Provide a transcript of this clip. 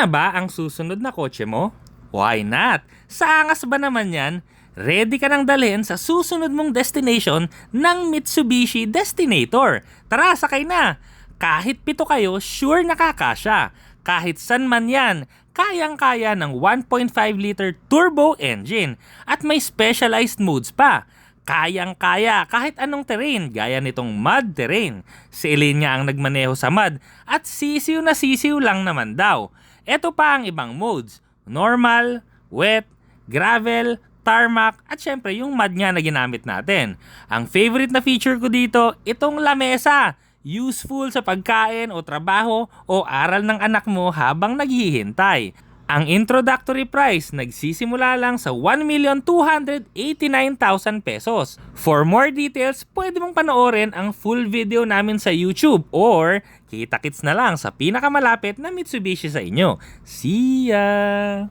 na ba ang susunod na kotse mo? Why not? Sa angas ba naman yan? Ready ka nang dalhin sa susunod mong destination ng Mitsubishi Destinator. Tara, sakay na! Kahit pito kayo, sure nakakasya. Kahit san man yan, kayang-kaya ng 1.5 liter turbo engine at may specialized modes pa. Kayang-kaya kahit anong terrain gaya nitong mud terrain. Si Elaine nga ang nagmaneho sa mud at sisiw na sisiw lang naman daw. Ito pa ang ibang modes. Normal, wet, gravel, tarmac at syempre yung mud nga na ginamit natin. Ang favorite na feature ko dito, itong lamesa. Useful sa pagkain o trabaho o aral ng anak mo habang naghihintay. Ang introductory price nagsisimula lang sa 1,289,000 pesos. For more details, pwede mong panoorin ang full video namin sa YouTube or kita-kits na lang sa pinakamalapit na Mitsubishi sa inyo. See ya!